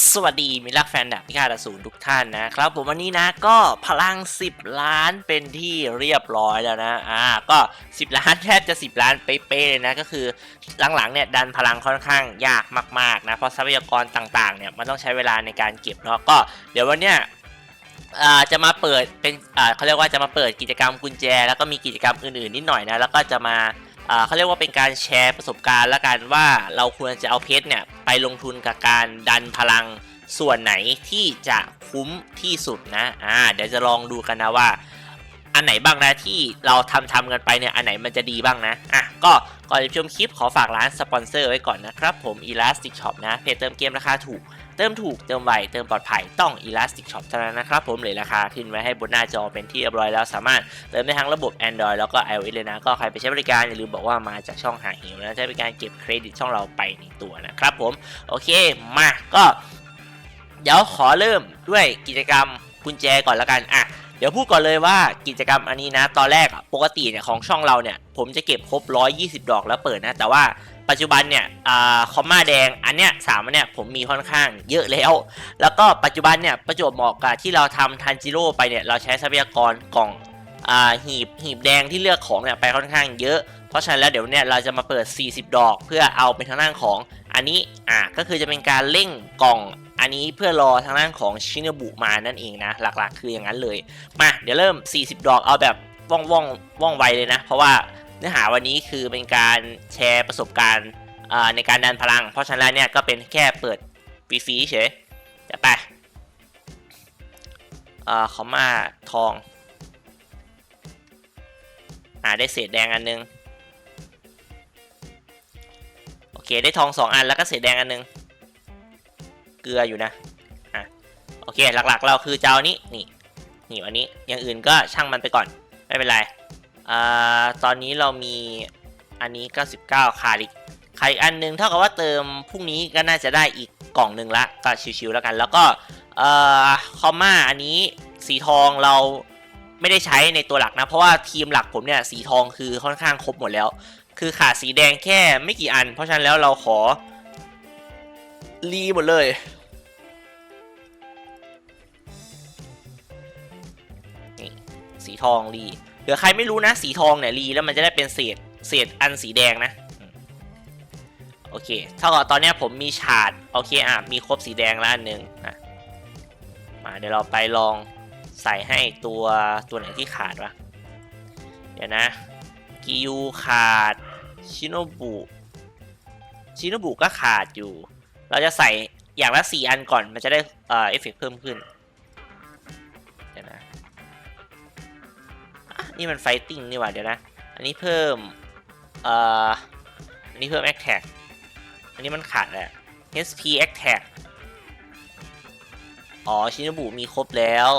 สวัสดีมิตรรักแฟนดับพิฆาตอสูรทุกท่านนะครับผมวันนี้นะก็พลัง 10 ล้านเป็นที่เรียบร้อยแล้วนะอ่าก็ 10 ล้านแทบจะ 10 ล้านเป๊ะๆเลยนะก็คือหลังๆเนี่ยดันพลังค่อนข้างยากมากๆนะเพราะทรัพยากรต่างๆเนี่ยมันต้องใช้เวลาในการเก็บเนาะก็เดี๋ยววันเนี้ยอ่าจะมาเปิดเป็นอ่าเขาเรียกว่าจะมาเปิดกิจกรรมกุญแจ แล้วก็มีกิจกรรมอื่นๆนิดหน่อยนะแล้วก็จะมา เขาเรียกว่าเป็นการแชร์ประสบการณ์ละกันว่าเราควรจะเอาเพชรเนี่ยไปลงทุนกับการดันพลังส่วนไหนที่จะคุ้มที่สุดนะอ่าเดี๋ยวจะลองดูกันนะว่า อันไหนบ้างนะที่เราทำทำกันไปเนี่ยอันไหนมันจะดีบ้างนะอะก็ก่อนจะชมคลิปขอฝากร้านสปอนเซอร์ไว้ก่อนนะครับผม Elastic Shop นะเพจเติมเกมราคาถูก ติมถูกเติมไวเติมปลอดภัยต้อง Elastic Shop เท่านั้นนะครับผมเลยราคาขึ้นไว้ให้บนหน้าจอเป็นที่เรียบร้อยแล้วสามารถเติมได้ทั้งระบบ Android แล้วก็ iOS เลยนะ ก็ใครไปใช้บริการอย่าลืมบอกว่ามาจากช่องหาเหิวนะใช้บริการเก็บเครดิตช่องเราไปในตัวนะครับผมโอเคมาก็เดี๋ยวขอเริ่มด้วยกิจกรรมกุญแจก่อนล้วกันอะเดี๋ยวพูดก่อนเลยว่ากิจกรรมอันนี้นะ ตอนแรกอะปกติเนี่ยของช่องเราเนี่ย ผมจะเก็บครบ 120 ดอกแล้วเปิดนะ แต่ว่า ปัจจุบันเนี่ยอคอมมาแดงอันเนี้ยสามอันเนี้ยผมมีค่อนข้างเยอะแล้ว แล้วก็ปัจจุบันเนี่ยประจวบเหมาะกับที่เราทำทันจิโร่ไปเนี่ยเราใช้ทรัพยากรกล่องอหีบหีบแดงที่เลือกของเนี่ยไปค่อนข้างเยอะ เพราะฉะนั้นแล้วเดี๋ยวเนี่ยเราจะมาเปิด 40 ดอก เพื่อเอาเป็นทางด้านของอันนี้อะก็คือจะเป็นการเร่งกล่องอันนี้เพื่อรอทางด้านของชินบุมานั่นเองนะ หลักๆ คืออย่างนั้นเลย มาเดี๋ยวเริ่ม 40 ดอกเอาแบบว่องว่องว่องไวเลยนะ เพราะว่า เนื้อหาวันนี้คือเป็นการแชร์ประสบการณ์ในการดันพลัง เพราะฉะนั้นแล้วเนี่ยก็เป็นแค่เปิดฟรีๆเฉยจะไปอ่าขอมาทอง อ่าได้เศษแดงอันนึง โอเคได้ทอง 2 อันแล้วก็เศษแดงอันนึง เกลืออยู่นะ อะ โอเคหลักๆเราคือเจะเอานี้นี่นี่อันนี้อย่างอื่นก็ช่างมันไปก่อน ไม่เป็นไร อ่าตอนนี้เรามีอันนี้ 99ขาดอีกขาดอีกอันนึงเท่ากับว่าเติมพรุ่งนี้ก็น่าจะได้อีกกล่องหนึ่งละก็ชิวๆแล้วกัน แล้วก็เอ่อคอมมาอันนี้สีทองเราไม่ได้ใช้ในตัวหลักนะ เพราะว่าทีมหลักผมเนี่ยสีทองคือค่อนข้างครบหมดแล้ว คือขาดสีแดงแค่ไม่กี่อัน เพราะฉะนั้นแล้วเราขอรีหมดเลยสีทองรี เหลือใครไม่รู้นะสีทองเนี่ยรีแล้วมันจะได้เป็นเศษเศษอันสีแดงนะ โอเคเท่ากับตอนนี้ผมมีฉาดโอเคอะมีครบสีแดงแล้วอันหนึ่งนะมาเดี๋ยวเราไปลองใส่ให้ตัวตัวไหนที่ขาดวะเดี๋ยวนะกิยูขาดชิโนบุชิโนบุก็ขาดอยู่ เราจะใส่อย่างละสี่อันก่อนมันจะได้เอ่อเอฟเฟกต์เพิ่มขึ้น นี่มันไฟติ้งนี่หว่าเดี๋ยวนะ อันนี้เพิ่ม เอ่อ อันนี้เพิ่ม attack อันนี้มันขาดแหละ HP attack อ๋อ ชินบุมีครบแล้ว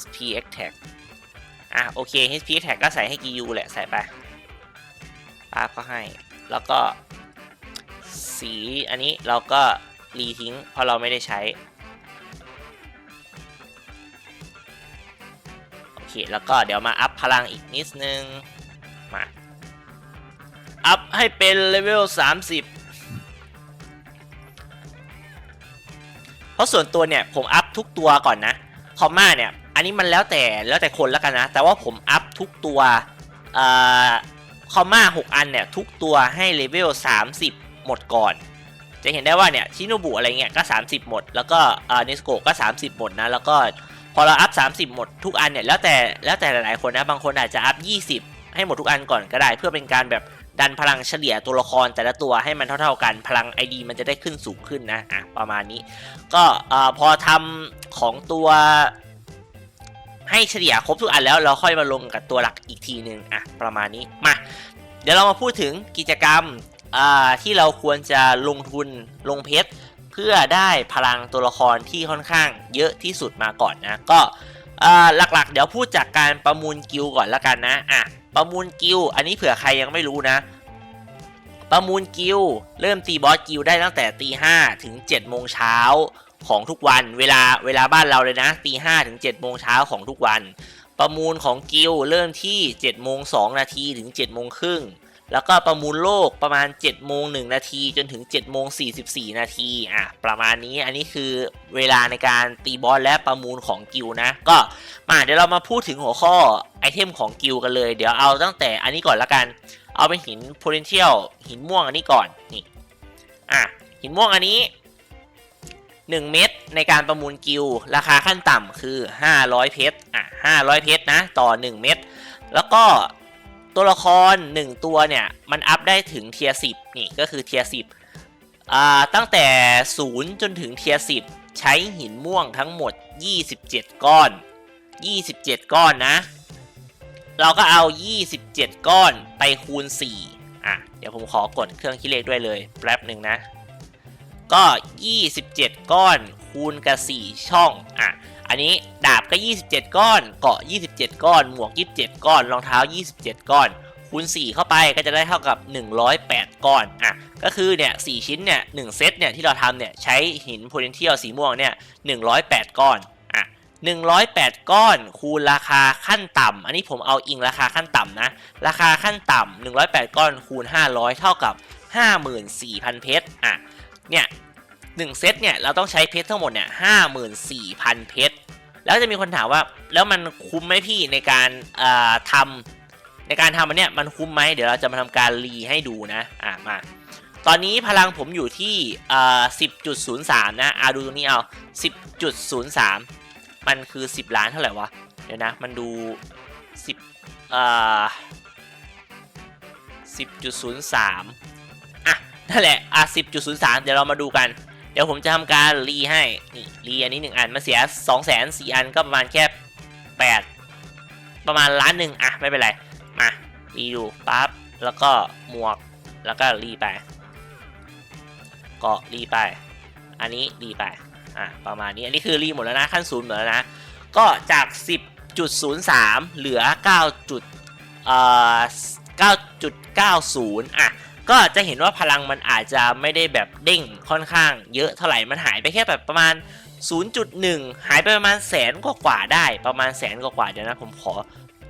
HP attack อะ โอเค HP attack ก็ใส่ให้กิยูแหละ ใส่ไปป้าก็ให้ แล้วก็ สีอันนี้เราก็รีทิ้งเพราะเราไม่ได้ใช้ เค แล้วก็เดี๋ยวมาอัพพลังอีกนิดนึง มา อัพให้เป็นเลเวล 30เพราะส่วนตัวเนี่ยผมอัพทุกตัวก่อนนะคอมมาเนี่ยอันนี้มันแล้วแต่แล้วแต่คนแล้วกันนะ แต่ว่าผมอัพทุกตัวอคอมมา6อันเนี่ยทุกตัวให้เลเวล 30 หมดก่อน จะเห็นได้ว่าเนี่ยชิโนบุอะไรเงี้ยก็ 30 หมด แล้วก็เอ่อเนสโกก็ 30 หมดนะ แล้วก็ พอเราอัพ 30 หมดทุกอันเนี่ยแล้วแต่แล้วแต่หลายๆคนนะบางคนอาจจะอัพ 20 ให้หมดทุกอันก่อนก็ได้ เพื่อเป็นการแบบดันพลังเฉลี่ยตัวละครแต่ละตัวให้มันเท่าๆกันพลัง ID มันจะได้ขึ้นสูงขึ้นนะอะประมาณนี้ ก็อ่อพอทำของตัวให้เฉลี่ยครบทุกอันแล้วเราค่อยมาลงกับตัวหลักอีกทีหนึ่งอะประมาณนี้มาเดี๋ยวเรามาพูดถึงกิจกรรมอ่าที่เราควรจะลงทุนลงเพชร พื่อได้พลังตัวละครที่ค่อนข้างเยอะที่สุดมาก่อนนะ ก็หลักๆ เดี๋ยวพูดจากการประมูลกิลก่อนละกันนะอะประมูลกิลอันนี้เผื่อใครยังไม่รู้นะ ประมูลกิลเริ่มตีบอสกิลได้ตั้งแต่ตีห้าถึง7จ็ดโมงเช้าของทุกวันเวลาเวลาบ้านเราเลยนะตีห้าถึง7จ็ดโมงเช้าของทุกวัน ประมูลของกิลเริ่มที่7จ็ดโมงสองนาทีถึง7จ็ดโมงครึ่ง แล้วก็ประมูลโลกประมาณ 7 โมง 1 นาที จนถึง 7 โมง 44 นาทีอะประมาณนี้อันนี้คือเวลาในการตีบอสและประมูลของกิลนะ ก็มาเดี๋ยวเรามาพูดถึงหัวข้อไอเทมของกิลกันเลย เดี๋ยวเอาตั้งแต่อันนี้ก่อนละกัน เอาเป็นหิน potential หินม่วงอันนี้ก่อนนี่อะหินม่วงอันนี้ 1 เม็ดในการประมูลกิลราคาขั้นต่ำคือ 500 เพชรอะ500 เพชรนะ ต่อ 1 เม็ดแล้วก็ ตัวละคร 1 ตัวเนี่ย มันอัพได้ถึงเทียร์10นี่ก็คือเทียร์10อ่าตั้งแต่ 0 จนถึงเทียร์10ใช้หินม่วงทั้งหมด 27 ก้อน 27 ก้อนนะ เราก็เอา 27 ก้อนไปคูณ 4 อะ เดี๋ยวผมขอกดเครื่องคิดเลขด้วยเลย แป๊บหนึ่งนะ ก็ 27 ก้อนคูณกับ 4 ช่อง อะ อันนี้ดาบก็ 27 ก้อน เกาะ 27 ก้อน หมวก 27 ก้อน รองเท้า 27 ก้อน คูณ 4 เข้าไปก็จะได้เท่ากับ 108 ก้อน อะ ก็คือเนี่ย4ชิ้นเนี่ย1เซตเนี่ยที่เราทำเนี่ยใช้หิน potential สีม่วงเนี่ย108 ก้อน อะ 108 ก้อนคูณราคาขั้นต่ำ อันนี้ผมเอาอิงราคาขั้นต่ำนะ ราคาขั้นต่ำ108 ก้อนคูณ 500 เท่ากับ 54,000 เพชร อะ เนี่ย หนึ่งเซตเนี่ยเราต้องใช้เพชรทั้งหมดเนี่ยห้าหมื่นสี่พันเพชรแล้วจะมีคนถามว่าแล้วมันคุ้มไหมพี่ในการอ่อทำในการทำอันเนี้ยมันคุ้มไหมเดี๋ยวเราจะมาทำการรีให้ดูนะอะมาตอนนี้พลังผมอยู่ที่อ่อสิบจุดศูนย์สามนะอะดูตรงนี้เอาสิบจุดศูนย์สามมันคือสิบล้านเท่าไหร่วะเดี๋ยวนะมันดูสิบเอ่อสิบจุดศูนย์สามนั่นแหละอะสิบจุดศูนย์สามเดี๋ยวเรามาดูกัน ดี๋ยวผมจะทำการรีให้ นี่รีอันนี้หนึ่งอันมาเสียสองแสนสี่อันก็ประมาณแค่แปดประมาณล้านหนึ่งอะ ไม่เป็นไรมารีดูปั๊บแล้วก็หมวกแล้วก็รีไปก็รีไป อันนี้รีไปอะประมาณนี้อันนี้คือรีหมดแล้วนะขั้นศูนย์หมดแล้วนะก็จาก 10.03 เหลือ 9. จุดเอ่อ9.90 อะ ก็จะเห็นว่าพลังมันอาจจะไม่ได้แบบเด้งค่อนข้างเยอะเท่าไหร่มันหายไปแค่แบบประมาณ 0.1 หายไปประมาณแสนกว่าๆได้ประมาณแสนกว่าๆเดี๋ยวนะผมขอ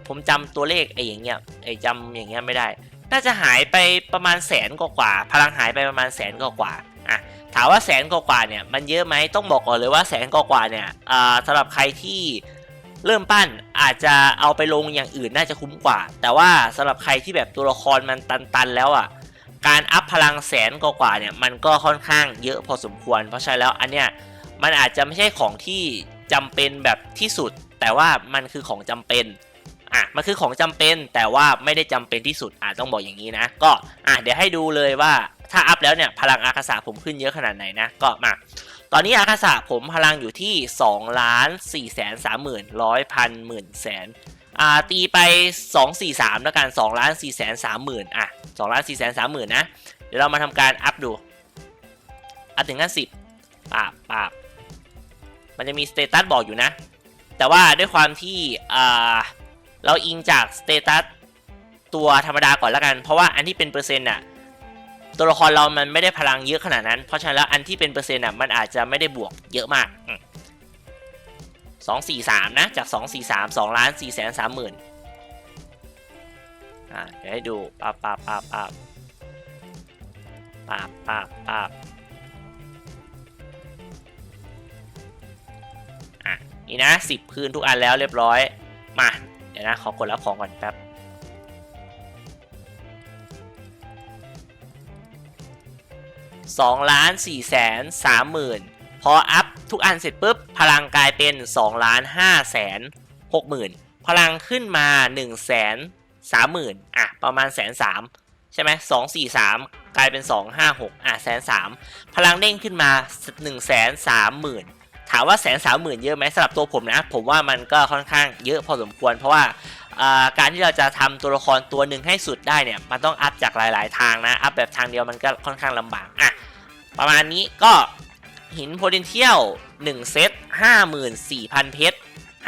ผมจำตัวเลขไอ้อย่างเงี้ยไอ้จำอย่างเงี้ยไม่ได้ น่าจะหายไปประมาณแสนกว่าๆพลังหายไปประมาณแสนกว่าๆอะถามว่าแสนกว่าๆเนี่ยมันเยอะไหมต้องบอกก่อนเลยว่าแสนกว่าๆเนี่ยอ่าสำหรับใครที่เริ่มปั้นอาจจะเอาไปลงอย่างอื่นน่าจะคุ้มกว่า แต่ว่าสำหรับใครที่แบบตัวละครมันตันๆแล้วอะ การอัพพลังแสนกว่าเนี่ยมันก็ค่อนข้างเยอะพอสมควร เพราะฉะนั้นแล้วอันเนี้ยมันอาจจะไม่ใช่ของที่จำเป็นแบบที่สุด แต่ว่ามันคือของจำเป็นอะมันคือของจำเป็นแต่ว่าไม่ได้จำเป็นที่สุดอะต้องบอกอย่างนี้นะ ก็อะเดี๋ยวให้ดูเลยว่าถ้าอัพแล้วเนี่ยพลังอากาศาผมขึ้นเยอะขนาดไหนนะก็มาตอนนี้อากาศาผมพลังอยู่ที่2ล้าน4แสน3หมื่นร้อยพันหมื่นแสน อ่าตีไป 2 4 3 แล้วกัน2ล้าน4แสน3หมื่นอะ2ล้าน4แสน3หมื่นนะ เดี๋ยวเรามาทำการอัพดู อัพถึงขั้น10ปาบปาบมันจะมีสเตตัสบอกอยู่นะ แต่ว่าด้วยความที่อ่าเราอิงจากสเตตัสตัวธรรมดาก่อนแล้วกัน เพราะว่าอันที่เป็นเปอร์เซ็นต์อะตัวละครเรามันไม่ได้พลังเยอะขนาดนั้น เพราะฉะนั้นแล้วอันที่เป็นเปอร์เซ็นต์อะมันอาจจะไม่ได้บวกเยอะมาก อืมสองสี่สามนะ จากสองสี่สามสองล้านสี่แสนสามหมื่นอ่าเดี๋ยวให้ดูปับปับปับปับปับปับปับอะนี่นะสิบคืนทุกอันแล้วเรียบร้อย มา เดี๋ยวนะ ขอกดรับของก่อนแป๊บสองล้านสี่แสนสามหมื่นพออัพ ทุกอันเสร็จปุ๊บ พลังกลายเป็น2ล้านห้าแสนหกหมื่นพลังขึ้นมา1นึ่งแสนสามหมื่นอะประมาณแสนสามใช่ไหมสองสี่สามกลายเป็นสองห้าหกอะแสนสามพลังเด้งขึ้นมา1นึ่งแสนสามหมื่นถามว่าแสนสามหมื่นเยอะไหมสำหรับตัวผมนะ ผมว่ามันก็ค่อนข้างเยอะพอสมควร เพราะว่าการที่เราจะทำตัวละครตัวหนึ่งให้สุดได้เนี่ยมันต้องอัพจากหลาย ๆ ทางนะ อัพแบบทางเดียวมันก็ค่อนข้างลำบากอะประมาณนี้ก็ หิน potential 1เซต54,000 เพชร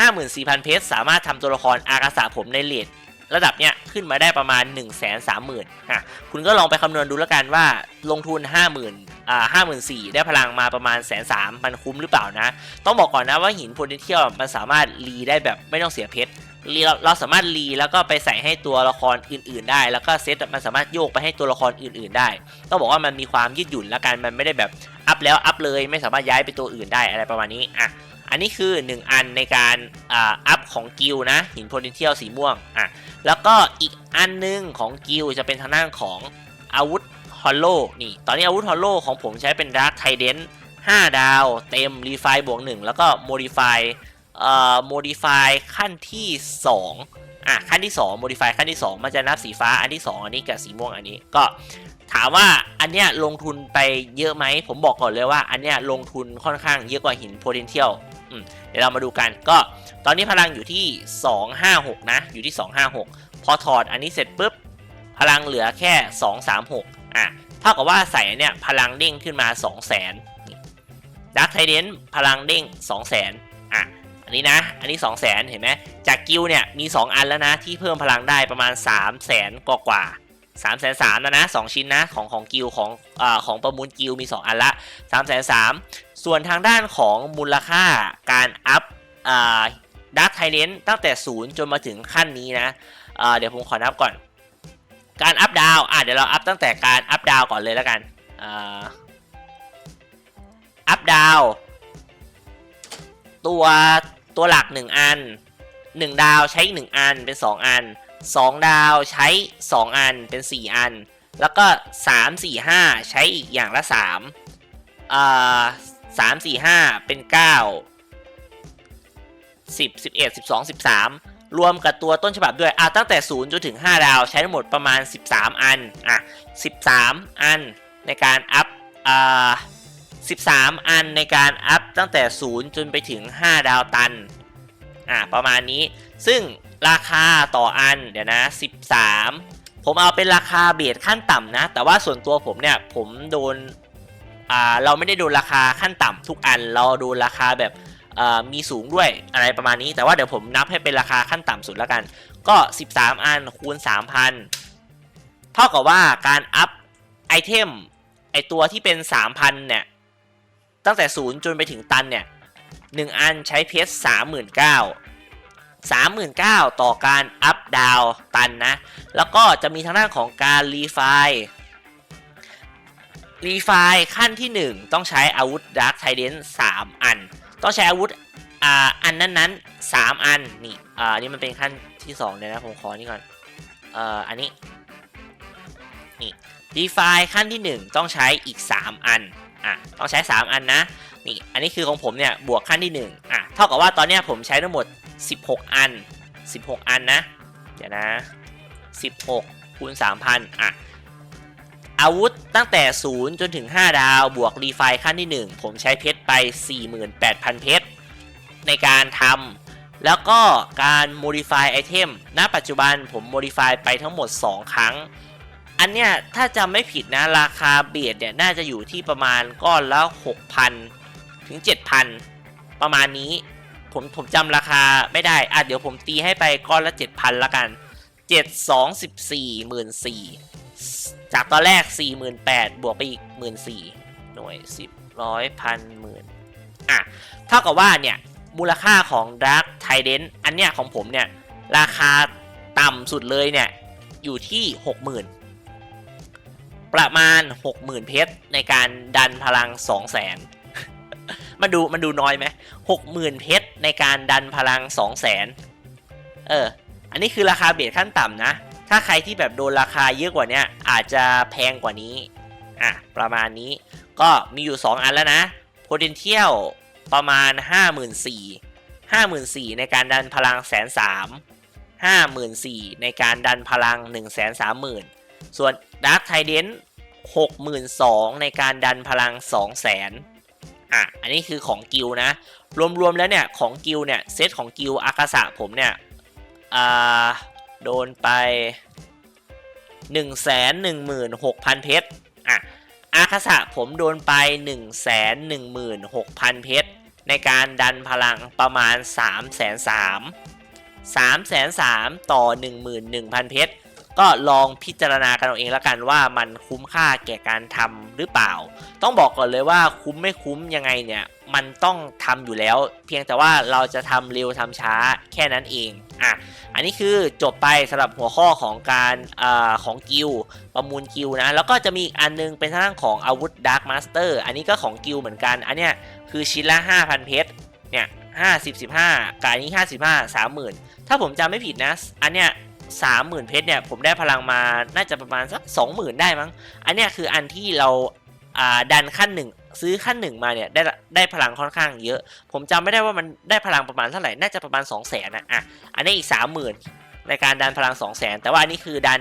54,000 เพชร สามารถทำตัวละครอากาศาผมในเลทระดับเนี้ยขึ้นมาได้ประมาณ 1 3 0 0 0 0อะคุณก็ลองไปคำนวณดูแล้วกันว่าลงทุน 50,000อ่า54,000 ได้พลังมาประมาณแสนสามมันคุ้มหรือเปล่านะ ต้องบอกก่อนนะว่าหิน potential มันสามารถรีได้แบบไม่ต้องเสียเพชร เราเราสามารถรีแล้วก็ไปใส่ให้ตัวละครอื่น ๆ ได้ แล้วก็เซตมันสามารถโยกไปให้ตัวละครอื่น ๆ ได้ ต้องบอกว่ามันมีความยืดหยุ่นแล้วกันมันไม่ได้แบบอัพแล้วอัพเลยไม่สามารถย้ายไปตัวอื่นได้อะไรประมาณนี้อะอันนี้คือ 1 อันในการอ่าอัพของกิลนะหินโพเทนเทียลสีม่วงอะแล้วก็อีกอันหนึงของกิลจะเป็นทางด้านของอาวุธฮอลโลนี่ตอนนี้อาวุธฮอลโลของผมใช้เป็นดาร์ t ไทเดน5ดาว เต็มรีไฟบวก1แล้วก็โมดิฟาย เอ่อ modify ขั้นที่ 2 อะ ขั้นที่ 2 modify ขั้นที่ 2 มันจะนับสีฟ้าอันที่ 2 อันนี้กับสีม่วงอันนี้ก็ถามว่าอันเนี้ยลงทุนไปเยอะไหม ผมบอกก่อนเลยว่าอันเนี้ยลงทุนค่อนข้างเยอะกว่าหิน potential เดี๋ยวเรามาดูกันก็ตอนนี้พลังอยู่ที่ 256 นะ อยู่ที่ 256 พอถอดอันนี้เสร็จปุ๊บ พลังเหลือแค่ 236 อะเท่ากับว่าใส่เนี้ยพลังเด้งขึ้นมา 200,000ดักไทเดนพลังเด้ง 200,000 อันนี้นะ อันนี้ 200,000เห็นไหมจากกิลเนี่ยมี 2 อันแล้วนะ ที่เพิ่มพลังได้ประมาณ 300,000กว่ากว่า3 3 0 0 0นะนะ2ชิ้นนะของของกิลของอ่าของประมูลกิลมี 2 อันละ3 3 0 0 0ส่วนทางด้านของมูลค่าการอัพอ่าดักไทเดนตั้งแต่0จนมาถึงขั้นนี้นะอ่าเดี๋ยวผมขอนับก่อน การอัพดาวอะเดี๋ยวเราอัพตั้งแต่การอัพดาวก่อนเลยแล้วกันอ่าอัพดาวตัว ตัวหลัก 1 อัน 1 ดาวใช้อีก 1 อันเป็น 2 อัน 2 ดาวใช้ 2 อันเป็น 4 อัน แล้วก็ 3 4 5 ใช้อีกอย่างละ3อ่า3 4 5 เป็น 9 10 11 12 13 รวมกับตัวต้นฉบับด้วยอะตั้งแต่ 0 จนถึง 5 ดาวใช้ทั้งหมดประมาณ 13 อัน อะ 13 อันในการอัพอ่า 13 อันในการอัพตั้งแต่ 0 จนไปถึง 5 ดาวตัน อะประมาณนี้ ซึ่งราคาต่ออันเดี๋ยวนะ 13 ผมเอาเป็นราคาเบียดขั้นต่ำนะ แต่ว่าส่วนตัวผมเนี่ย ผมโดน อ่า เราไม่ได้โดนราคาขั้นต่ำทุกอัน เราโดนราคาแบบอ่อมีสูงด้วยอะไรประมาณนี้ แต่ว่าเดี๋ยวผมนับให้เป็นราคาขั้นต่ำสุดแล้วกัน ก็ 13 อันคูณ 3,000 เท่ากับว่าการอัพไอเทมไอตัวที่เป็น 3,000 เนี่ย ตั้งแต่0จนไปถึงตันเนี่ย1อันใช้เพชร39,000 39,000ต่อการอัพดาวตันนะ แล้วก็จะมีทางด้านของการรีไฟรีไฟขั้นที่ 1 ต้องใช้อาวุธดาร์ t ไทเดน3อัน ต้องใช้อาวุธอ่าอันนั้นนั้นๆสามอันนี่อ่านี่มันเป็นขั้นที่สองเลยนะผมขอนี่ก่อนเอ่ออันนี้นี่ define ขั้นที่หนึ่งต้องใช้อีกสามอัน อะต้องใช้สามอันนะนี่อันนี้คือของผมเนี่ยบวกขั้นที่หนึ่งอะเท่ากับว่าตอนนี้ผมใช้ทั้งหมด 16 อัน 16 อันนะเดี๋ยวนะ 16คูณ3,000อะอาวุธตั้งแต่ 0 จนถึง 5 ดาว บวกรีไฟขั้นที่ 1 ผมใช้เพชรไป 48,000 เพชร ในการทำแล้วก็การ modify item ณปัจจุบันผม modify ไปทั้งหมด 2 ครั้ง อันเนี้ยถ้าจำไม่ผิดนะราคาเบียดเนี่ยน่าจะอยู่ที่ประมาณก้อนละ6,000 ถึง 7,000 ประมาณนี้ผมผมจำราคาไม่ได้ อะเดี๋ยวผมตีให้ไปก้อนละ 7,000 ละกัน 7 2 14 14จากตอนแรก 48,000 บวกไปอีก 14,000 หน่วย 10ร้อยพันหมื่นอะเท่ากับว่าเนี่ย มูลค่าของ Dark t i d e n อันเนี้ยของผมเนี่ย ราคาต่ำสุดเลยเนี่ย อยู่ที่ 60,000 ประมาณ 60,000 เพชรในการดันพลัง 200,000 มันดูมันดูน้อยไหม60,000เพชรในการดันพลัง 200,000 เออ อันนี้คือราคาเบสขั้นต่ำนะ ถ้าใครที่แบบโดนราคาเยอะกว่านี้อาจจะแพงกว่านี้ อะ ประมาณนี้ก็มีอยู่ 2 อันแล้วนะ potential ประมาณ 54,000 5 4ในการดันพลังแสนสาม54,000ในการดันพลัง1 3 0 0 0 0ส่ ส่วน Dark t i d e n 62,000ในการดันพลัง200,000อะ อันนี้คือของกิลนะ รวมๆแล้วเนี่ย ของกิลเนี่ย เซตของกิลอากาศะผมเนี่ย อ่า โดนไป 116,000 เพชร อะ อาคาสะผมโดนไป 116,000 เพชร ในการดันพลังประมาณ 3 3 0 0 0 3 3 0ต่อ 11,000 เพชร ก็ลองพิจารณากันเอาเองแล้วกันว่ามันคุ้มค่าแก่การทำหรือเปล่า ต้องบอกก่อนเลยว่าคุ้มไม่คุ้มยังไงเนี่ยมันต้องทำอยู่แล้ว เพียงแต่ว่าเราจะทำเร็วทำช้าแค่นั้นเองอะอันนี้คือจบไปสำหรับหัวข้อของการอาของกิลประมูลกิลนะแล้วก็จะมีอีกอันนึงเป็นทางของอาวุธ Dark Master อันนี้ก็ของกิลเหมือนกัน อันเนี้ยคือชิ้นละ 5,000 เพชรเนี่ย50 15กับอันนี้55 30,000ถ้าผมจำไม่ผิดนะ อันเนี้ย 30,000 เพชรเนี่ยผมได้พลังมาน่าจะประมาณสัก20,000 ได้มั้ง อันเนี้ยคืออันที่เราอ่าดันขั้นหนึ่งซื้อขั้นหนึ่งมาเนี่ยได้ได้พลังค่อนข้างเยอะ ผมจำไม่ได้ว่ามันได้พลังประมาณเท่าไหร่น่าจะประมาณ 2 0 0 0 0นนะอะอันนี้อีก 30,000 ในการดันพลัง 2 0 0 0 0 0แต่ว่าอันนี้คือดัน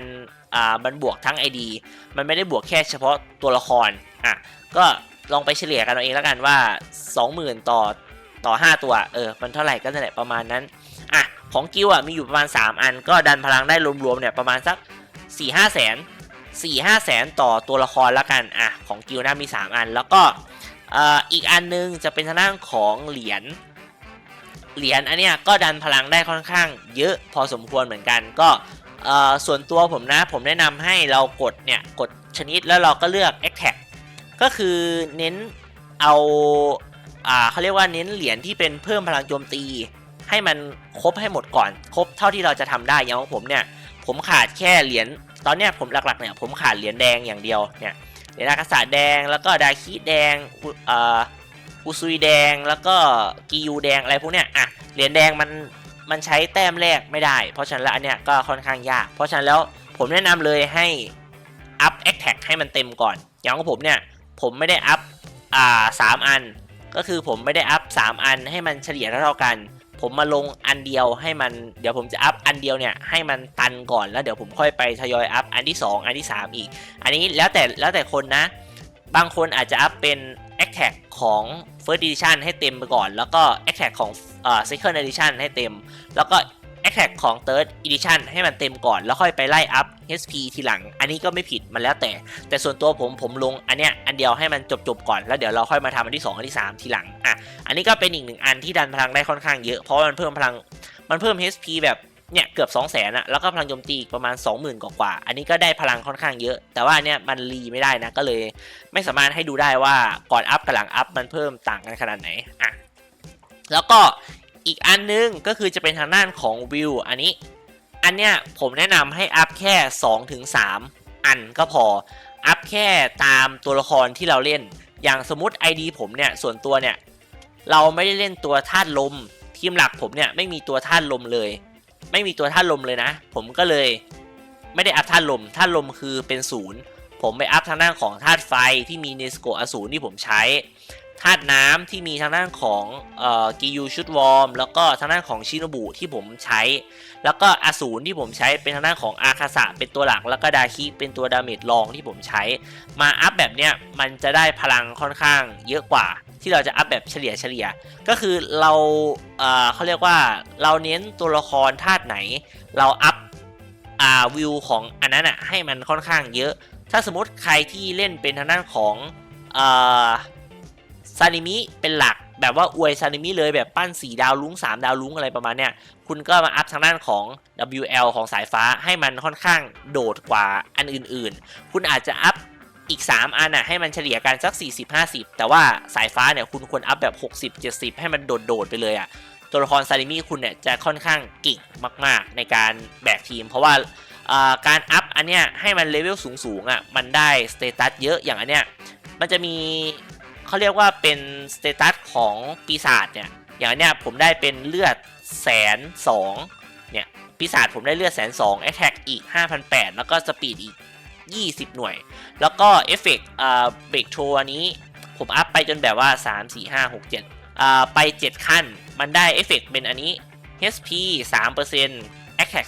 อ่ามันบวกทั้ง ID มันไม่ได้บวกแค่เฉพาะตัวละครอะก็ลองไปเฉลี่ยกันเอาเองแล้วกันว่า 20,000 ต่อต่อ 5 ตัวเออมันเท่าไหร่ก็นั่นแหละประมาณนั้น อะของกิวอะมีอยู่ประมาณ 3 อัน ก็ดันพลังได้รวมๆเนี่ยประมาณสัก 4 5แสน4 5แสนต่อตัวละครละกันอะของกิวนะมี 3 อัน แล้วก็อีกอันนึงจะเป็นทางด้านของเหรียญเหรียญอันเนี้ยก็ดันพลังได้ค่อนข้าง เยอะพอสมควรเหมือนกันก็ส่วนตัวผมนะผมแนะนำให้เรากดเนี่ยกดชนิดแล้วเราก็เลือก a t t a c ก็คือเน้นเอาอ่าเขาเรียกว่าเน้นเหรียญที่เป็นเพิ่มพลังโจมตี ให้มันครบให้หมดก่อน ครบเท่าที่เราจะทำได้อย่างของผมเนี่ย ผมขาดแค่เหรียญตอนเนี้ยผมหลักๆเนี่ยผมขาดเหรียญแดงอย่างเดียวเนี่ยเหรียญอากาศาสตร์แดงแล้วก็ดาคิแดงอ่าอุซุยแดงแล้วก็กิยูแดงอะไรพวกเนี้ยอะเหรียญแดงมันมันใช้แต้มแรกไม่ได้ เพราะฉะนั้นแล้วอันเนี้ยก็ค่อนข้างยาก เพราะฉะนั้นแล้วผมแนะนำเลยให้อัพแอคแท็กให้มันเต็มก่อน อย่างของผมเนี่ยผมไม่ได้อัพอ่าสามอัน ก็คือผมไม่ได้อัพ3อันให้มันเฉลี่ยเท่าๆกัน ผมมาลงอันเดียวให้มันเดี๋ยวผมจะอัพอันเดียวเนี่ยให้มันตันก่อนแล้วเดี๋ยวผมค่อยไปทยอยอัพอันที่ 2 อันที่ 3 อีก อันนี้แล้วแต่แล้วแต่คนนะ บางคนอาจจะอัพเป็น a t t a c ของ First Edition ให้เต็มไปก่อน แล้วก็ a t t a c ของเอ่อ Second Edition ให้เต็ม แล้วก็ a t t a c ของ Third Edition ให้มันเต็มก่อน แล้วค่อยไปไล่อัพ HP ทีหลัง อันนี้ก็ไม่ผิดมันแล้วแต่ แต่ส่วนตัวผมผมลงอันเนี้ยอันเดียวให้มันจบๆก่อนแล้วเดี๋ยวเราค่อยมาทำอันที่ 2 อันที่ 3 ทีหลังอะอันนี้ก็เป็นอีกหนึ่งอันที่ดันพลังได้ค่อนข้างเยอะเพราะมันเพิ่มพลังมันเพิ่ม HP แบบเนี่ยเกือบ 2 0 0 0 0นอะแล้วก็พลังโจมตีอีกประมาณ 20,000 กว่าๆอันนี้ก็ได้พลังค่อนข้างเยอะ แต่ว่าเนี้ยมันรีไม่ได้นะ ก็เลย ไม่สามารถให้ดูได้ว่าก่อนอัพกับหลังอัพมันเพิ่มต่างกันขนาดไหนอะแล้วก็ อีกอันนึงก็คือจะเป็นทางด้านของวิวอันนี้ อันเนี้ยผมแนะนำให้อัพแค่ 2-3 อันก็พอ อัพแค่ตามตัวละครที่เราเล่น อย่างสมมติ ID ผมเนี่ยส่วนตัวเนี่ย เราไม่ได้เล่นตัวธาตุลม ทีมหลักผมเนี่ยไม่มีตัวธาตุลมเลย ไม่มีตัวธาตุลมเลยนะ ผมก็เลยไม่ได้อัพธาตุลมธาตุลมคือเป็นศูนย์ผมไปอัพทางด้านของธาตุไฟที่มีเนสโกอสูรที่ผมใช้ ธาตุน้ำที่มีทางด้านของเอ่อกิยูชุดวอร์ม แล้วก็ทางด้านของชิโนบุที่ผมใช้ แล้วก็อสูรที่ผมใช้เป็นทางด้านของอาคาสะเป็นตัวหลัก แล้วก็ดาคิเป็นตัวดาเมจรองที่ผมใช้ มาอัพแบบเนี้ยมันจะได้พลังค่อนข้างเยอะกว่า ที่เราจะอัพแบบเฉลี่ยเฉลี่ยก็คือเราเอ่อเขาเรียกว่าเราเน้นตัวละครธาตุไหน เราอัพอ่าวิวของอันนั้นอะให้มันค่อนข้างเยอะ ถ้าสมมติใครที่เล่นเป็นทางด้านของเอ่อ ซานิมิเป็นหลักแบบว่าอวยซานิมิเลยแบบปั้น 4 ดาวลุง3 ดาวลุงอะไรประมาณเนี้ยคุณก็มาอัพทางด้านของ WL ของสายฟ้าให้มันค่อนข้างโดดกว่าอันอื่นๆ คุณอาจจะอัพอีก 3 อันน่ะให้มันเฉลี่ยกันสัก 40-50 แต่ว่าสายฟ้าเนี่ยคุณควรอัพแบบ 60-70 ให้มันโดดๆไปเลยอะ่ะตัวละครซาริมิคุณเนี่ยจะค่อนข้างเก่งมาก ๆ ในการแบกทีม เพราะว่าอ่าการอัพอันเนี้ยให้มันเลเวลสูงๆอะมันได้สเตตัสเยอะอย่างอันเนี้ยมันจะมี เขาเรียกว่าเป็นสเตตัสของปีศาจเนี่ย อย่างเนี้ยผมได้เป็นเลือดแสนสองเนี่ย ปีศาจผมได้เลือดแสนสองแอตแทกอีก 5,800 แล้วก็สปีดอีก 20 หน่วย แล้วก็เอฟเฟกต์อ่าเบรกโชว์อันนี้ ผมอัพไปจนแบบว่า 3 4 5 6 7อ่าไป 7 ขั้น มันได้เอฟเฟกต์เป็นอันนี้ HP 3% Attack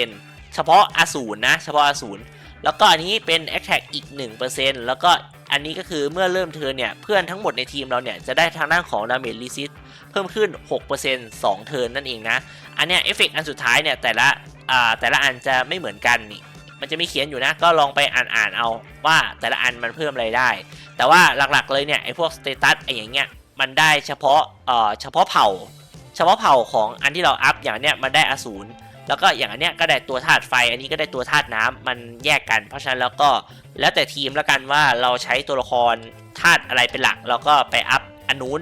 3%เฉพาะอสูรนะ เฉพาะอสูรแล้วก็อันนี้เป็น Attack อีก 1%แล้วก็ อันนี้ก็คือเมื่อเริ่มเทิร์นเนี่ยเพื่อนทั้งหมดในทีมเราเนี่ยจะได้ทางด้านของ Damage Resist เพิ่มขึ้น 6% 2 เทิร์นนั่นเองนะ อันเนี้ยเอฟเฟกต์อันสุดท้ายเนี่ยแต่ละอ่าแต่ละอันจะไม่เหมือนกันนี่มันจะมีเขียนอยู่นะ ก็ลองไปอ่านอ่านเอาว่าแต่ละอันมันเพิ่มอะไรได้ แต่ว่าหลักๆเลยเนี่ยไอ้พวกสเตตัสไอ้อย่างเงี้ยมันได้เฉพาะเอ่อเฉพาะเผ่า เฉพาะเผ่าของอันที่เราอัพอย่างเนี้ยมันได้อสูรแล้วก็อย่างอันเนี้ยก็ได้ตัวธาตุไฟ อันนี้ก็ได้ตัวธาตุน้ำมันแยกกัน เพราะฉะนั้นแล้วก็ แล้วแต่ทีมล้วกันว่าเราใช้ตัวละครธาตุอะไรเป็นหลักแล้วก็ไปอัพอันนู้น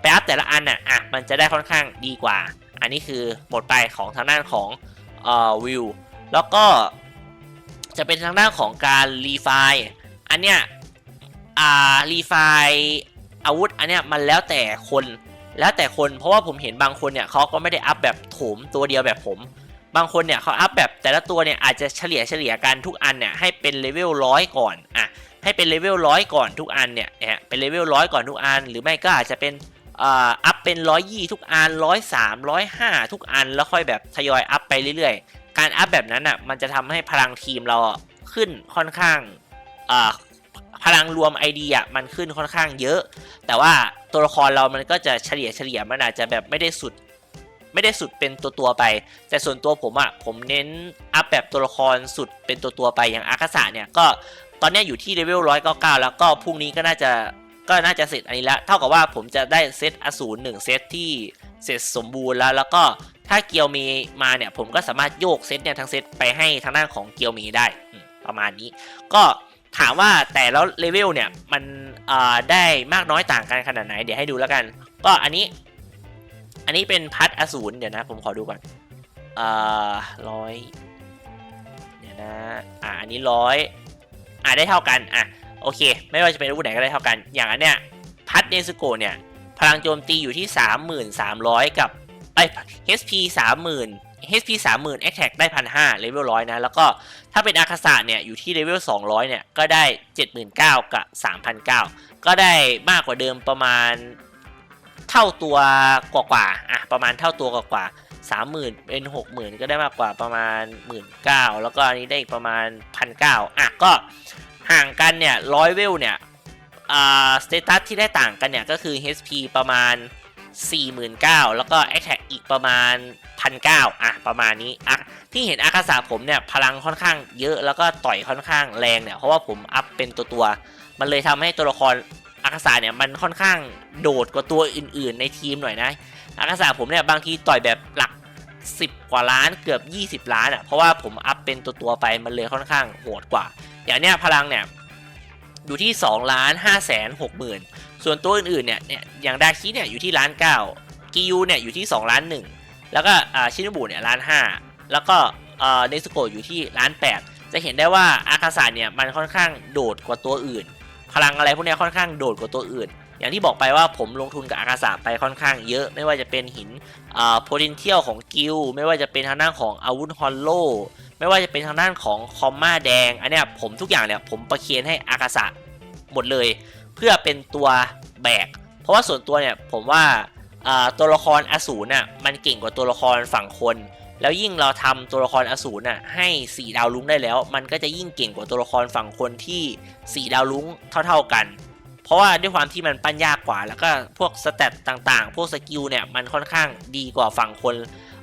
ไปอัพแต่ละอันน่ะอะมันจะได้ค่อนข้างดีกว่า อันนี้คือหมดไปของทางด้านของเอ่อวิวแล้วก็จะเป็นทางด้านของการรีไฟอันเนี้ยอ่ารีไฟอาวุธอันเนี้ยมันแล้วแต่คนแล้วแต่คนเพราะว่าผมเห็นบางคนเนี่ยเขาก็ไม่ได้อัพแบบโถมตัวเดียวแบบผม บางคนเนี่ยเขาอัพแบบแต่ละตัวเนี่ยอาจจะเฉลี่ยเฉลี่ยกันทุกอันเนี่ยให้เป็นเลเวลร้อยก่อนอะให้เป็นเลเวลร้อยก่อนทุกอันเนี่ยเป็นเลเวลร้อยก่อนทุกอัน หรือไม่ก็อาจจะเป็นอัพเป็นร้อยยี่ทุกอันร้อยสามร้อยห้าทุกอันแล้วค่อยแบบทยอยอัพไปเรื่อยๆ การอัพแบบนั้นอะมันจะทำให้พลังทีมเราขึ้นค่อนข้างพลังรวมไอเดียมันขึ้นค่อนข้างเยอะ แต่ว่าตัวละครเรามันก็จะเฉลี่ยเฉลี่ยมันอาจจะแบบไม่ได้สุด ไม่ได้สุดเป็นตัวตัวไป แต่ส่วนตัวผมอะ่ะผมเน้นอัพแบบตัวละครสุดเป็นตัวตัวไปอย่างอาคาสะเนี่ยก็ตอนนี้อยู่ที่เลเวลร้อยเก้าเก้าแล้วก็พรุ่งนี้ก็น่าจะก็น่าจะเสร็จอันนี้แล้วเท่ากับว่าผมจะได้เซตอสูรหนึ่งเซตที่เสร็จสมบูรณ์แล้วแล้วก็ถ้าเกียวมีมาเนี่ยผมก็สามารถโยกเซตเนี่ยทั้งเซตไปให้ทางด้านของเกียวมีได้ประมาณนี้ ก็ถามว่าแต่แล้วเลเวลเนี่ยมันได้มากน้อยต่างกันขนาดไหนเดี๋ยวให้ดูแล้วกัน ก็อันนี้ อันนี้เป็นพัดอสูรเดี๋ยวนะ ผมขอดูก่อนอ่าร้อยเดี๋ยวนะ อ่าอันนี้ร้อยอ่าได้เท่ากันอะโอเค ไม่ว่าจะเป็นอาวุธไหนก็ได้เท่ากัน อย่างอันเนี้ยพัดเนสโกเนี่ย พลังโจมตีอยู่ที่ 3,300 กับไอ้ HP 30,000 HP 30,000 Attack ได้1,500เลเวลร้อยนะ แล้วก็ถ้าเป็นอาคาสะเนี่ยอยู่ที่เลเวล200 เนี่ย ก็ได้ 79,000 กับ 3,900 ก็ได้มากกว่าเดิมประมาณ เท่าตัวกว่ากว่าๆอะประมาณเท่าตัวกว่ากว่าสามหมื่นเป็นหกหมื่นก็ได้มากกว่าประมาณหมื่นเก้าแล้วก็อันนี้ได้อีกประมาณพันเก้าอะก็ห่างกันเนี่ยร้อยเวลเนี่ยอ่าสเตตัสที่ได้ต่างกันเนี่ยก็คือ HP ประมาณ 49,000 แล้วก็ Attack อีกประมาณ 1,900อะประมาณนี้อะที่เห็นอาคาสาผมเนี่ยพลังค่อนข้างเยอะแล้วก็ต่อยค่อนข้างแรงเนี่ยเพราะว่าผมอัพเป็นตัวตัวมันเลยทำให้ตัวละคร อากาศาเนี่ยมันค่อนข้างโดดกว่าตัวอื่น ๆ ในทีมหน่อยนะอากาศาผมเนี่ยบางทีต่อยแบบหลัก 10 กว่าล้านเกือบ 20 ล้านอะ่ะเพราะว่าผมอัพเป็นตัวตัวไปมันเลยค่อนข้างโหดกว่า อย่างเนี้ยพลังเนี่ยอยู่ที่2ล้าน5แสน6หมื่นส่วนตัวอื่นๆเนี่ยเนี่ยอย่างดาคิเนี่ยอยู่ที่ล้านเก้ากิยูเนี่ยอยู่ที่2ล้านหนึ่งแล้วก็อ่าชินบุเนี่ยล้านห้าแล้วก็เอ่อเนสโกอยู่ที่ล้านแปดจะเห็นได้ว่าอาคาศาเนี่ยมันค่อนข้างโดดกว่าตัวอื่น พลังอะไรพวกนี้ค่อนข้างโดดกว่าตัวอื่น อย่างที่บอกไปว่าผมลงทุนกับอากาศะไปค่อนข้างเยอะ ไม่ว่าจะเป็นหินอ่า potential ของกิลไม่ว่าจะเป็นทางด้านของอาวุธฮอลโลไม่ว่าจะเป็นทางด้านของคอมมาแดง อันเนี้ยผมทุกอย่างเนี่ยผมประเคียนให้อากาศะหมดเลย เพื่อเป็นตัวแบก เพราะว่าส่วนตัวเนี่ยผมว่าอ่าตัวละครอสูรน่ะมันเก่งกว่าตัวละครฝั่งคน แล้วยิ่งเราทำตัวละครอสูรน่ะให้ 4 ดาวลุ้งได้แล้ว มันก็จะยิ่งเก่งกว่าตัวละครฝั่งคนที่ 4 ดาวลุ้งเท่า ๆกัน เพราะว่าด้วยความที่มันปั้นยากกว่า แล้วก็พวกสเตตต่างๆ พวกสกิลเนี่ยมันค่อนข้างดีกว่าฝั่งคน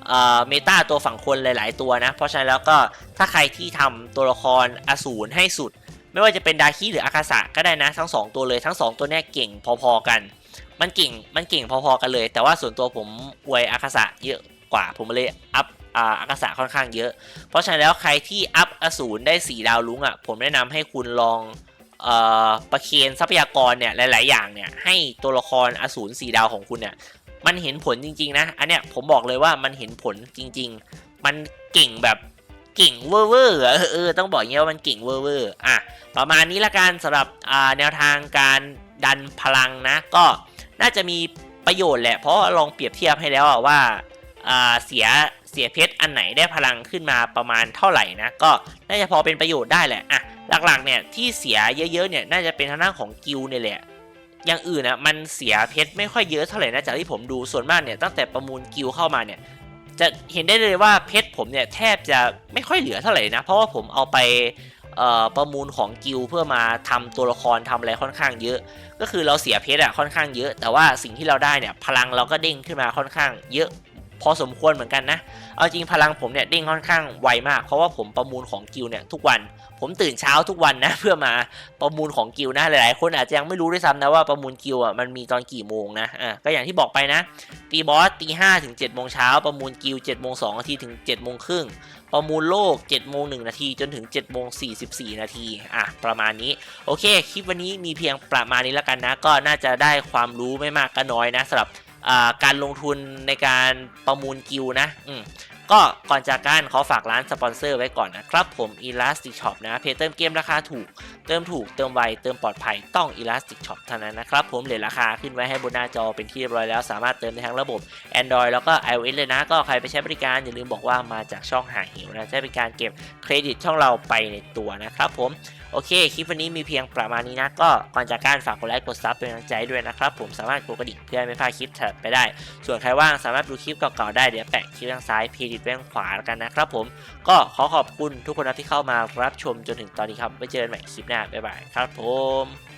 เอ่อเมตาตัวฝั่งคนหลาย ๆ ตัวนะ เพราะฉะนั้นแล้วก็ถ้าใครที่ทำตัวละครอสูรให้สุด ไม่ว่าจะเป็นดาคิหรืออากาสะก็ได้นะทั้ง 2 ตัวเลยทั้ง 2 ตัวเนี้ยเก่งพอๆกัน มันเก่งมันเก่งพอๆกันเลย แต่ว่าส่วนตัวผมอวยอากาสะเยอะกว่าผมเลยอัพ อาอากาสะค่อนข้างเยอะ เพราะฉะนั้นแล้วใครที่อัพอสูรได้4ดาวลุ้งอะผมแนะนำให้คุณลองอประเคนทรัพยากรเนี่ยหลาย ๆ อย่างเนี่ยให้ตัวละครอสูร4ดาวของคุณเนี่ยมันเห็นผลจริง ๆ นะ อันเนี้ยผมบอกเลยว่ามันเห็นผลจริง ๆ มันเก่งแบบเก่งเวอร์เวอร์อะเออต้องบอกอย่างเงี้ยว่ามันเก่งเวอร์เวอร์อะประมาณนี้ละกันสำหรับแนวทางการดันพลังนะ ก็น่าจะมีประโยชน์แหละ เพราะลองเปรียบเทียบให้แล้วว่าอ่าเสีย เสียเพชรอันไหนได้พลังขึ้นมาประมาณเท่าไหร่นะก็น่าจะพอเป็นประโยชน์ได้แหละอะหลักๆเนี่ยที่เสียเยอะๆเนี่ยน่าจะเป็นทางด้านของกิลเนี่ยแหละอย่างอื่นนะมันเสียเพชรไม่ค่อยเยอะเท่าไหร่นะจากที่ผมดูส่วนมากเนี่ยตั้งแต่ประมูลกิลเข้ามาเนี่ยจะเห็นได้เลยว่าเพชรผมเนี่ยแทบจะไม่ค่อยเหลือเท่าไหร่นะ เพราะว่าผมเอาไปประมูลของกิลเพื่อมาทำตัวละครทำอะไรค่อนข้างเยอะ ก็คือเราเสียเพชรอะค่อนข้างเยอะ แต่ว่าสิ่งที่เราได้เนี่ยพลังเราก็เด้งขึ้นมาค่อนข้างเยอะ อสมควรเหมือนกันนะ เอาจริงพลังผมเนี่ยเด้งค่อนข้างไวมาก เพราะว่าผมประมูลของกิลเนี่ยทุกวัน ผมตื่นเช้าทุกวันนะเพื่อมาประมูลของกิลนะหลายๆ คนอาจจะยังไม่รู้ด้วยซ้ำนะว่าประมูลกิลอะมันมีตอนกี่โมงนะ อะก็อย่างที่บอกไปนะ ตีบอสตีห้าถึงเจ็ดโมงเช้าประมูลกิลเจ็ดโมงสองนาทีถึงเจ็ดโมงครึ่งประมูลโลก7จ็ดโมงหนาทีจนถึง7จ็ดโมงสีนาทีอะประมาณนี้ โอเค คลิปวันนี้มีเพียงประมาณนี้แล้วกันนะ ก็น่าจะได้ความรู้ไม่มากก็น้อยนะสำหรับ การลงทุนในการประมูลกิวนะอืมก็ก่อนจากการขอฝากร้านสปอนเซอร์ไว้ก่อนนะครับผม Elastic Shop นะเพเติมเกมราคาถูก เติมถูกเติมไวเติมปลอดภัยต้อง Elastic Shop เท่านั้นนะครับ ผมเหรียราคาขึ้นไว้ให้บนหน้าจอเป็นที่เรียบร้อยแล้วสามารถเติมได้ทั้งระบบ Android แล้วก็ iOS เลยนะ ก็ใครไปใช้บริการอย่าลืมบอกว่ามาจากช่องหาเหวนะใช้เป็นการเก็บเครดิตช่องเราไปในตัวนะครับผมโอเค คลิปวันนี้มีเพียงประมาณนี้นะ ก็ก่อนจากการฝากกดไลค์กดซับเป็นกำลังใจด้วยนะครับ ผมสามารถกดกระดิ่งเพื่อไม่พลาดคลิปถัดไปได้ ส่วนใครว่างสามารถดูคลิปเก่าๆได้เดี๋ยวแปะคลิปทางซ้ายเพจไว้ทางขวาแล้วกันนะครับผม ก็ขอขอบคุณทุกคนนะที่เข้ามารับชมจนถึงตอนนี้ครับไว้เจอกันใหม่คลิปหน้า บ๊ายบายครับผม